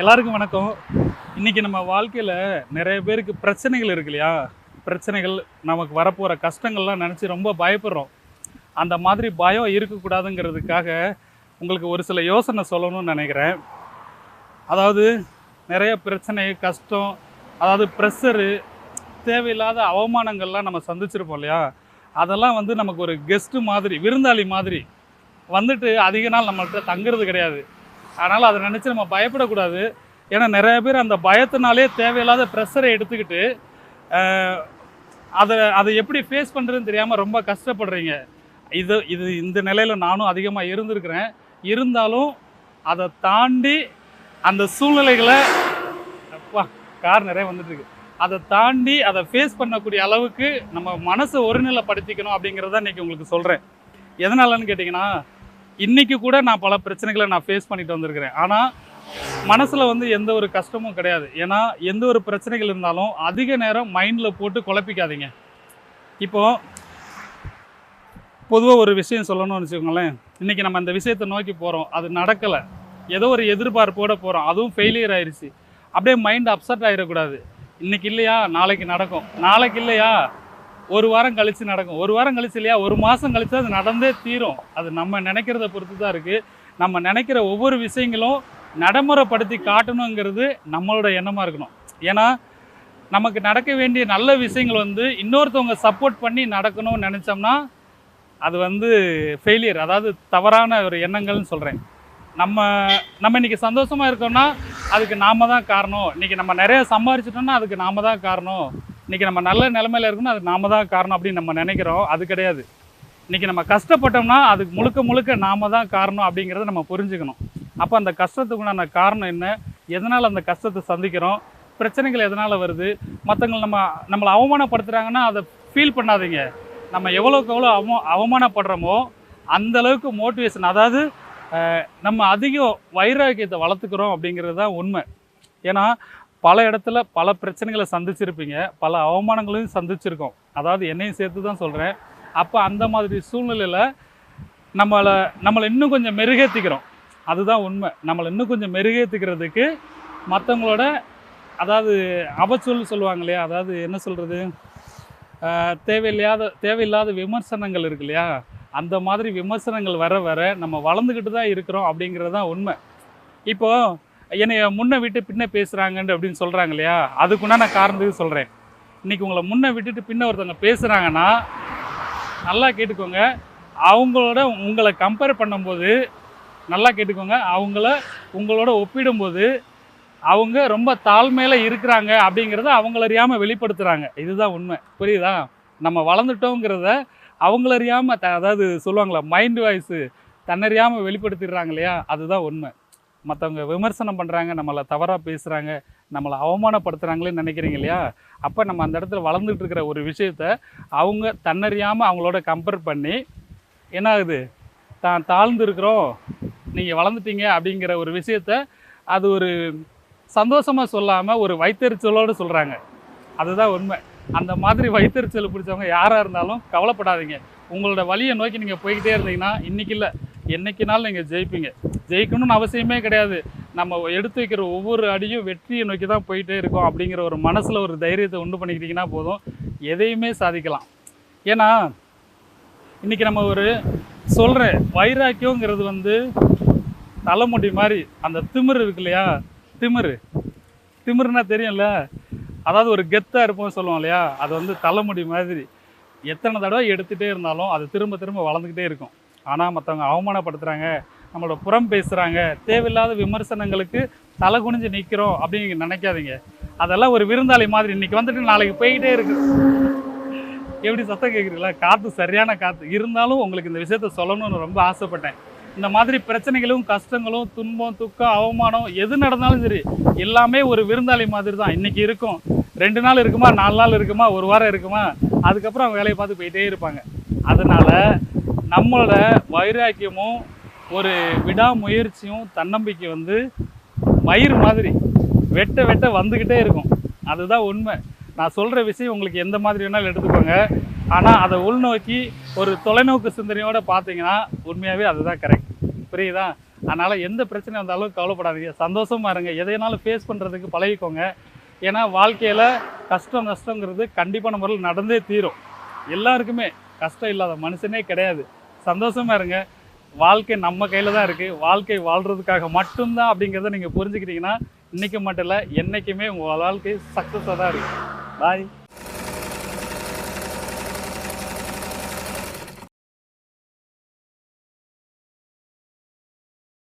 எல்லாருக்கும் வணக்கம். இன்னைக்கு நம்ம வாழ்க்கையில் நிறைய பேருக்கு பிரச்சனைகள் இருக்கு இல்லையா? பிரச்சனைகள் நமக்கு வரப்போகிற கஷ்டங்கள்லாம் நினச்சி ரொம்ப பயப்படுறோம். அந்த மாதிரி பயம் இருக்கக்கூடாதுங்கிறதுக்காக உங்களுக்கு ஒரு சில யோசனை சொல்லணும்னு நினைக்கிறேன். அதாவது நிறைய பிரச்சனை கஷ்டம் அதாவது ப்ரெஷரு தேவையில்லாத அவமானங்கள்லாம் நம்ம சந்திச்சிருப்போம் இல்லையா? அதெல்லாம் வந்து நமக்கு ஒரு கெஸ்ட்டு மாதிரி விருந்தாளி மாதிரி வந்துட்டு அதிக நாள் நம்மள்கிட்ட தங்குறது கிடையாது. அதனால் அதை நினச்சி நம்ம பயப்படக்கூடாது. ஏன்னா நிறைய பேர் அந்த பயத்தினாலே தேவையில்லாத ப்ரெஷரை எடுத்துக்கிட்டு அதை அதை எப்படி ஃபேஸ் பண்ணுறதுன்னு தெரியாமல் ரொம்ப கஷ்டப்படுறீங்க. இது இது இந்த நிலையில் நானும் அதிகமாக இருந்திருக்கிறேன். இருந்தாலும் அதை தாண்டி அந்த சூழ்நிலைகளை அப்பா கார் நிறைய வந்துட்டு இருக்கு அதை தாண்டி அதை ஃபேஸ் பண்ணக்கூடிய அளவுக்கு நம்ம மனசை ஒருநிலைப்படுத்திக்கணும் அப்படிங்கிறத இன்னைக்கு உங்களுக்கு சொல்கிறேன் எதனாலன்னு கேட்டிங்கன்னா இன்றைக்கி கூட நான் பல பிரச்சனைகளை நான் ஃபேஸ் பண்ணிட்டு வந்திருக்கிறேன். ஆனால் மனசில் வந்து எந்த ஒரு கஷ்டமும் கிடையாது. ஏன்னா எந்த ஒரு பிரச்சனைகள் இருந்தாலும் அதிக நேரம் மைண்டில் போட்டு குழப்பிக்காதீங்க. இப்போ பொதுவாக ஒரு விஷயம் சொல்லணும்னு வச்சுக்கோங்களேன். இன்றைக்கி நம்ம இந்த விஷயத்தை நோக்கி போகிறோம் அது நடக்கலை. ஏதோ ஒரு எதிர்பார்ப்போட போகிறோம் அதுவும் ஃபெயிலியர் ஆயிடுச்சு அப்படியே மைண்ட் அப்செட் ஆகிடக்கூடாது இன்றைக்கி இல்லையா? நாளைக்கு நடக்கும். நாளைக்கு இல்லையா? ஒரு வாரம் கழித்து நடக்கும். ஒரு வாரம் கழிச்சு இல்லையா ஒரு மாதம் கழித்து அது நடந்தே தீரும். அது நம்ம நினைக்கிறத பொறுத்து தான் இருக்குது நம்ம நினைக்கிற ஒவ்வொரு விஷயங்களும் நடைமுறைப்படுத்தி காட்டணுங்கிறது நம்மளோட எண்ணமாக இருக்கணும். ஏன்னா நமக்கு நடக்க வேண்டிய நல்ல விஷயங்கள் வந்து இன்னொருத்தவங்க சப்போர்ட் பண்ணி நடக்கணும்னு நினச்சோம்னா அது வந்து ஃபெயிலியர் அதாவது தவறான ஒரு எண்ணங்கள்னு சொல்கிறேன் நம்ம நம்ம இன்னைக்கு சந்தோஷமாக இருக்கோம்னா அதுக்கு நாம தான் காரணம். இன்னைக்கு நம்ம நிறைய சம்பாரிச்சிட்டோம்னா அதுக்கு நாம தான் காரணம். இன்றைக்கி நம்ம நல்ல நிலமையில இருக்கணும் அது நாம தான் காரணம் அப்படின்னு நம்ம நினைக்கிறோம். அது கிடையாது. இன்னைக்கு நம்ம கஷ்டப்பட்டோம்னா அதுக்கு முழுக்க முழுக்க நாம தான் காரணம் அப்படிங்கிறத நம்ம புரிஞ்சுக்கணும். அப்போ அந்த கஷ்டத்துக்குண்டான காரணம் என்ன? எதனால் அந்த கஷ்டத்தை சந்திக்கிறோம்? பிரச்சனைகள் எதனால் வருது? மற்றவங்க நம்ம நம்மளை அவமானப்படுத்துகிறாங்கன்னா அதை ஃபீல் பண்ணாதீங்க. நம்ம எவ்வளோக்கு எவ்வளோ அவ அவமானப்படுறோமோ அந்த அளவுக்கு மோட்டிவேஷன் அதாவது நம்ம அதிகம் வைராக்கியத்தை வளர்த்துக்கிறோம் அப்படிங்கிறது தான் உண்மை. ஏன்னா பல இடத்துல பல பிரச்சனைகளை சந்திச்சிருப்பீங்க. பல அவமானங்களையும் சந்திச்சிருக்கோம். அதாவது என்னையும் சேர்த்து தான் சொல்கிறேன் அப்போ அந்த மாதிரி சூழ்நிலையில் நம்மளை நம்மளை இன்னும் கொஞ்சம் மெருகேற்றிக்கிறோம் அதுதான் உண்மை. நம்மளை இன்னும் கொஞ்சம் மெருகேற்றிக்கிறதுக்கு மற்றவங்களோட அதாவது அவச்சொல் சொல்லுவாங்க இல்லையா? அதாவது என்ன சொல்கிறது தேவையில்லாத தேவையில்லாத விமர்சனங்கள் இருக்கு இல்லையா? அந்த மாதிரி விமர்சனங்கள் வர வர நம்ம வளர்ந்துக்கிட்டு தான் இருக்கிறோம் அப்படிங்கிறது தான் உண்மை. இப்போது என்னைய முன்ன விட்டு பின்ன பேசுகிறாங்கன்னு அப்படின்னு சொல்கிறாங்க இல்லையா அதுக்குண்டான காரணத்துக்கு சொல்கிறேன் இன்றைக்கி உங்களை முன்ன விட்டுட்டு பின்ன ஒருத்தவங்க பேசுகிறாங்கன்னா நல்லா கேட்டுக்கோங்க. அவங்களோட உங்களை கம்பேர் பண்ணும்போது நல்லா கேட்டுக்கோங்க. அவங்கள உங்களோட ஒப்பிடும்போது அவங்க ரொம்ப தாழ்மையில் இருக்கிறாங்க அப்படிங்கிறத அவங்களறியாமல் வெளிப்படுத்துகிறாங்க இதுதான் உண்மை. புரியுதா? நம்ம வளர்ந்துட்டோங்கிறத அவங்களறியாமல் த அதாவது சொல்லுவாங்களா மைண்ட் வாய்ஸு தன்னறியாமல் வெளிப்படுத்திடுறாங்க இல்லையா? அதுதான் உண்மை. மற்றவங்க விமர்சனம் பண்ணுறாங்க நம்மளை தவறாக பேசுகிறாங்க நம்மளை அவமானப்படுத்துகிறாங்களேன்னு நினைக்கிறீங்க இல்லையா? அப்போ நம்ம அந்த இடத்துல வளர்ந்துட்டு இருக்கிற ஒரு விஷயத்த அவங்க தன்னறியாமல் அவங்களோட கம்பேர் பண்ணி என்ன ஆகுது? தான் தாழ்ந்து இருக்கிறோம் நீங்கள் வளர்ந்துட்டீங்க அப்படிங்கிற ஒரு விஷயத்த அது ஒரு சந்தோஷமாக சொல்லாமல் ஒரு வைத்தறிச்சலோடு சொல்கிறாங்க அதுதான் உண்மை. அந்த மாதிரி வைத்தறிச்சல் பிடிச்சவங்க யாராக இருந்தாலும் கவலைப்படாதீங்க. உங்களோட வழியை நோக்கி நீங்கள் போய்கிட்டே இருந்தீங்கன்னா இன்றைக்கி இல்லை. என்றைக்கினாலும் நீங்கள் ஜெயிப்பீங்க. ஜெயிக்கணும்னு அவசியமே கிடையாது. நம்ம எடுத்து வைக்கிற ஒவ்வொரு அடியும் வெற்றியை நோக்கி தான் போயிட்டே இருக்கோம் அப்படிங்கிற ஒரு மனசில் ஒரு தைரியத்தை உண்டு பண்ணிக்கிட்டிங்கன்னா போதும். எதையுமே சாதிக்கலாம். ஏன்னா இன்றைக்கி நம்ம ஒரு சொல்கிறேன் வைராக்கியங்கிறது வந்து தலைமுடி மாதிரி அந்த திமிரு இருக்கு இல்லையா? திமிரு. திமிருன்னா தெரியும்ல? அதாவது ஒரு கெத்தாக இருப்போம் சொல்லுவோம் இல்லையா? அது வந்து தலைமுடி மாதிரி. எத்தனை தடவை எடுத்துகிட்டே இருந்தாலும் அது திரும்ப திரும்ப வளர்ந்துக்கிட்டே இருக்கும். ஆனால் மற்றவங்க அவமானப்படுத்துகிறாங்க நம்மளோட புறம் பேசுகிறாங்க தேவையில்லாத விமர்சனங்களுக்கு தலை குனிஞ்சு நிற்கிறோம் அப்படின்னு நினைக்காதீங்க. அதெல்லாம் ஒரு விருந்தாளி மாதிரி இன்றைக்கி வந்துட்டு நாளைக்கு போய்கிட்டே இருக்கு. எப்படி சத்தம் கேட்குறீங்களா காற்று சரியான காற்று இருந்தாலும் உங்களுக்கு இந்த விஷயத்த சொல்லணும்னு ரொம்ப ஆசைப்பட்டேன். இந்த மாதிரி பிரச்சனைகளும் கஷ்டங்களும் துன்பம் துக்கம் அவமானம் எது நடந்தாலும் சரி எல்லாமே ஒரு விருந்தாளி மாதிரி தான் இன்றைக்கி இருக்கும். ரெண்டு நாள் இருக்குமா? நாலு நாள் இருக்குமா? ஒரு வாரம் இருக்குமா? அதுக்கப்புறம் அவங்க வேலையை பார்த்து போயிட்டே இருப்பாங்க. அதனால் நம்மளோட வைராக்கியமும் ஒரு விடாமுயற்சியும் தன்னம்பிக்கை வந்து மயிர் மாதிரி வெட்ட வெட்ட வந்துக்கிட்டே இருக்கும். அதுதான் உண்மை. நான் சொல்கிற விஷயம் உங்களுக்கு எந்த மாதிரி வேணாலும் எடுத்துக்கோங்க. ஆனால் அதை உள்நோக்கி ஒரு தொலைநோக்கு சிந்தனையோடு பார்த்தீங்கன்னா உண்மையாகவே அதுதான் கரெக்ட் புரியுதா? அதனால் எந்த பிரச்சனை வந்தாலும் கவலைப்படாதீங்க. சந்தோஷமாக இருங்க. எதைனாலும் ஃபேஸ் பண்ணுறதுக்கு பழகிக்கோங்க. ஏன்னா வாழ்க்கையில் கஷ்டம் நஷ்டங்கிறது கண்டிப்பான முறையில் நடந்தே தீரும். எல்லாருக்குமே கஷ்டம் இல்லாத மனுஷனே கிடையாது. சந்தோஷமாக இருங்க. வாழ்க்கை நம்ம கையில் தான் இருக்குது வாழ்க்கை வாழ்கிறதுக்காக மட்டும்தான் அப்படிங்கிறத நீங்கள் புரிஞ்சுக்கிட்டீங்கன்னா இன்றைக்கி மட்டும் இல்லை என்றைக்குமே உங்கள் வாழ்க்கை சக்ஸஸாக தான் இருக்குது பாய்